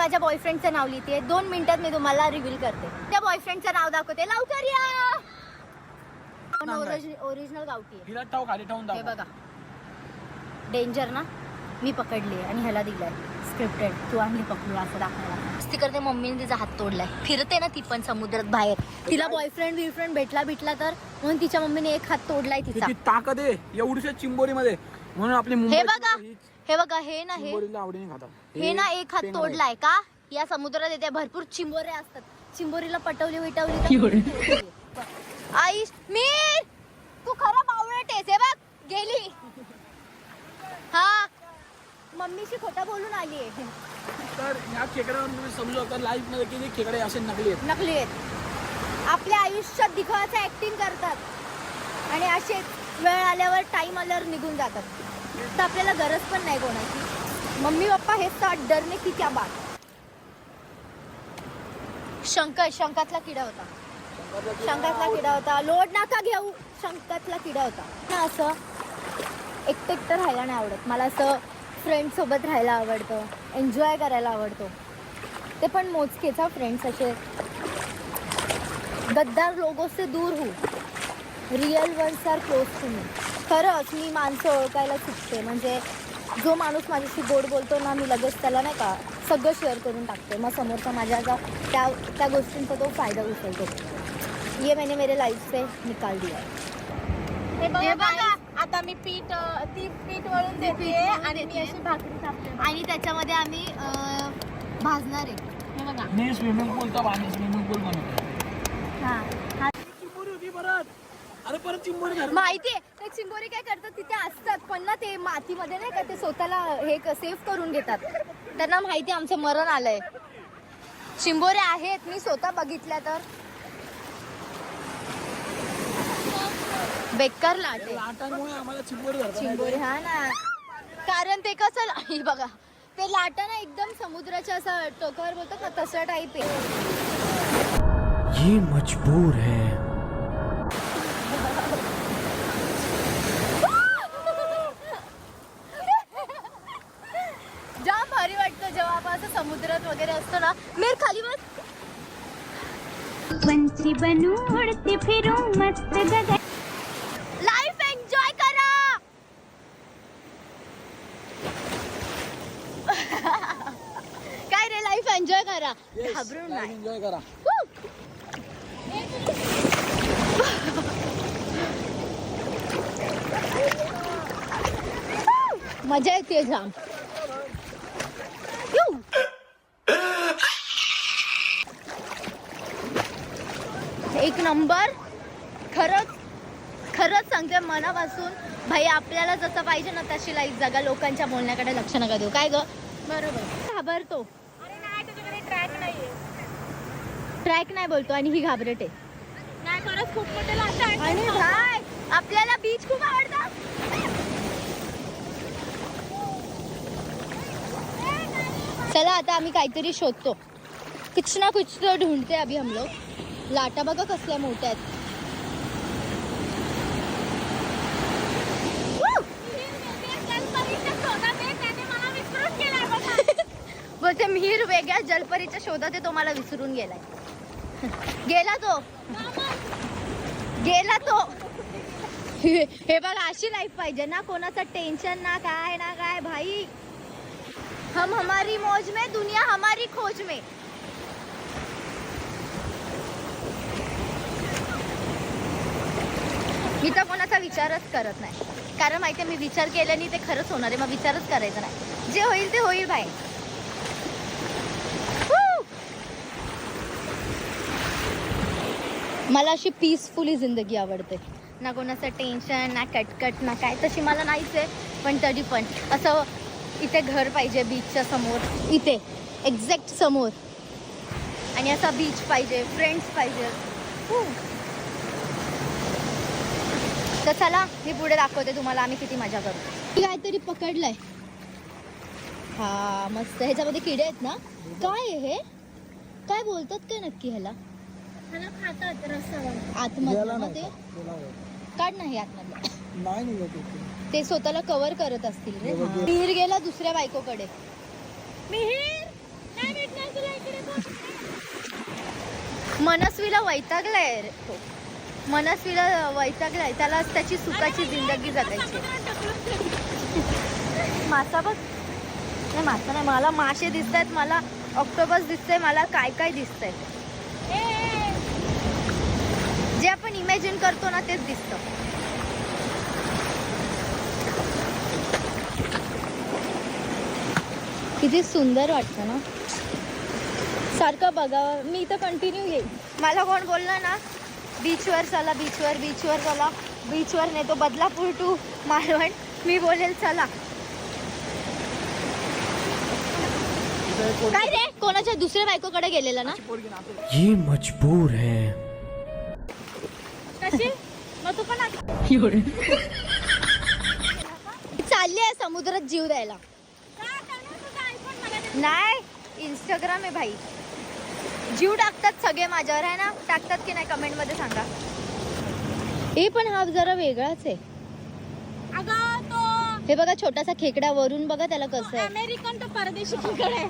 माझ्या बॉयफ्रेंडचं नाव लिहिते. दोन मिनिटात मी तुम्हाला रिव्हील करते. त्या बॉयफ्रेंडचं नाव दाखवते. लवकर या! पण ओरिजिनल गावठी आहे. हिला टाव खाली ठेवून हे दाखव. बघा. डेंजर ना? मी पकडली आणि ह्याला दिलाय. स्क्रिप्टेड तू आणली पकडू असं दाखवायला. मस्ती करते मम्मीने तिचा हात तोडलाय. फिरते ना ती पण समुद्रात बाहेर. तिला बॉयफ्रेंड बियफ्रेंड भेटला भेटला तर म्हणून तिच्या मम्मीने एक हात तोडलाय तिचा. किती ताकद आहे. एवढीशा चिंबोरी मध्ये म्हणून आपली हे बघा हे बघा हे ना हे चिंबोरीला आवडीने खातात. हे ना एक हात. तोडलाय का? या समुद्रात येते भरपूर चिंबोरे असतात. चिंबोरीला पटवली विटवली आई मी तू खरं बावळट आहेस हे बघ गेली. हा. मम्मीशी खोटं बोलून आली आहे. तर या खेकड्यावर तुम्ही समजू शकता लाईफमध्ये किती खेकडे असे नकली आहेत. नकली आहेत. आपल्या आयुष्यात दिखावाचं ऍक्टिंग करतात. असे वेळ आल्यावर टाइम आल्यावर निघून जातात. तर आपल्याला गरज पण नाही कोणाची. मम्मी पप्पा हे तर डरने की क्या बात. शंकर शंकातला किडा होता. शंकातला किडा होता. लोड नाका घेऊ. शंकातला किडा होता. ना असं एकटं एकटं राहायला नाही आवडत. मला असं फ्रेंडसोबत राहायला आवडतं. एन्जॉय करायला आवडतो. ते पण मोजकेचा फ्रेंड्स असे. गद्दार लोगों से दूर हो real ones are close to me खरंच मी माणसं ओळखायला शिकते म्हणजे जो माणूस माझ्याशी गोड बोलतो ना मी लगेच त्याला नाही का सगळं शेअर करून टाकते. मग समोरचा माझ्या त्या त्या गोष्टींचा तो फायदा उचलतो. ये मैंने मेरे लाईफ से निकाल दिया. हे हे बघा. आता मी पीठ ती पीठ वळून देते आणि मी अशी भाकरी थापते आणि त्याच्यामध्ये आम्ही भाजणार आहे. हे बघा. मी स्विमिंग पूलचा पाणी स्विमिंग पूल बनवतो हां. होती परत अरे परत चिंबोरी घाल. माहितीये ते चिंबोरी काय करतात? तिथे असतात. पण ना ते मातीमध्ये नाही का ते स्वतःला हे सेव्ह करून घेतात. त्यांना माहिती आमचं मरण आलंय. चिंबोरे आहेत. मी स्वतः बघितल्या तर. बेकार लाट आहे. लाटांमुळे आम्हाला चिंबोरी धरतात चिंबोरी हा ना. कारण ते कसं हे बघा. ते लाटा ना एकदम समुद्राच्या असं टोकावर बोलतात ना तसं टाईप आहे. ये मजबूर है। असतो ना मेर खाली बस पंछी बनू उड़ती फिरूं मस्त गगन लाईफ एन्जॉय करा। काय रे लाईफ एन्जॉय करा। घाबरून नाही एन्जॉय करा। मज़ा येते जाम एक नंबर. खरंच खरंच सांगते मनापासून. भाई आपल्याला जसं पाहिजे ना तशी लाईफ जगा. लोकांच्या बोलण्याकडे लक्ष नका देऊ. काय ग? बरोबर. घाबरतो. ट्रॅक नाही बोलतो आणि ही घाबरटे आणि आपल्याला बीच खूप आवडतं. चला आता आम्ही काहीतरी शोधतो. कुछ ना कुछ तो ढूंढते अभी हम लोग. लाटा बघा कसल्या मोठ्या आहेत. बोलते मिहीर वेगळ्या जलपरीच्या शोधात तो मला विसरून गेलाय. गेला तो. गेला तो. हे हे बघा अशी लाईफ पाहिजे ना कोणाचं टेन्शन ना काय ना काय भाई. हम हमारी मौज में दुनिया हमारी खोज में. मी तर कोणाचा विचारच करत नाही. कारण माहिती मी विचार केल्याने ते खरंच होणार आहे. मग विचारच करायचा नाही. जे होईल ते होईल बाय मला अशी पीसफुली जिंदगी आवडते. ना कोणाचं टेन्शन ना कटकट ना काय. तशी मला नाहीच आहे. पण तरी पण. असं इथे घर पाहिजे बीचच्या समोर. इथे. एक्झॅक्ट समोर. आणि असा बीच पाहिजे फ्रेंड्स पाहिजे. तर चला मी पुढे दाखवते तुम्हाला आम्ही किती मजा करू. काहीतरी पकडलंय. हा मस्त. ह्याच्यामध्ये किडे आहेत ना? काय हे? काय बोलतात काय नक्की ह्याला? आतमध्ये काढ नाही आतमध्ये ते स्वतःला कव्हर करत असतील रे. मिहीर गेला दुसऱ्या बायकोकडे. मिहीर मनस्वीला वैतागलाय रे मनस्वीला वैतागलाय. त्याला त्याची सुखाची जिंदगी जगायची मासा बघ. नाही मासा नाही मला मासे दिसत आहेत मला ऑक्टोबस दिसतंय मला काय काय दिसतंय. जे आपण इमॅजिन करतो ना तेच दिसतं. किती सुंदर वाटतं ना. सारखं बघावं. मी इथं कंटिन्यू येईल मला कोण बोललं ना बीचवर चला बीचवर बीचवर चला. बीचवर नाही तो बदलापूर टू मालवण. मी बोलेल चला. काय रे? कोणाच्या दुसऱ्या बायकोकडे गेलेला ना? नातू ये मजबूर है। कशी? मग तू पण आता- चालली आहे समुद्रात जीव द्यायला. नाही इंस्टाग्राम आहे भाई. जीव टाकतात सगळे माझ्यावर आहे ना? टाकतात की नाही कमेंटमध्ये सांगा. हे पण हा जरा वेगळाच आहे. अगं तो हे बघा छोटासा खेकडा वरून बघा त्याला कसं आहे. अमेरिकन तो परदेशी खेकडा आहे.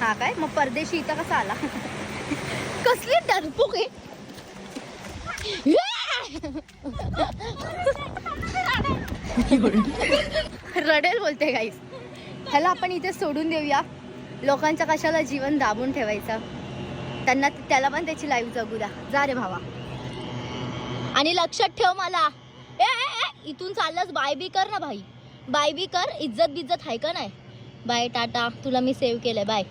हा काय? मग परदेशी इथं कसा आला? कसली डरपूक आहे. रडेल बोलते गाईस ह्याला आपण इथे सोडून देऊया. लोकांच्या कशाला जीवन दाबून ठेवायचं? त्यांना त्याला पण त्याची लाईफ जगू द्या. जा रे भावा. आणि लक्षात ठेव मला. ए, इथून चाललंच बाय बी कर ना भाई. बाय बी कर इज्जत बिज्जत आहे का नाही? बाय टाटा. तुला मी सेव्ह केलं बाय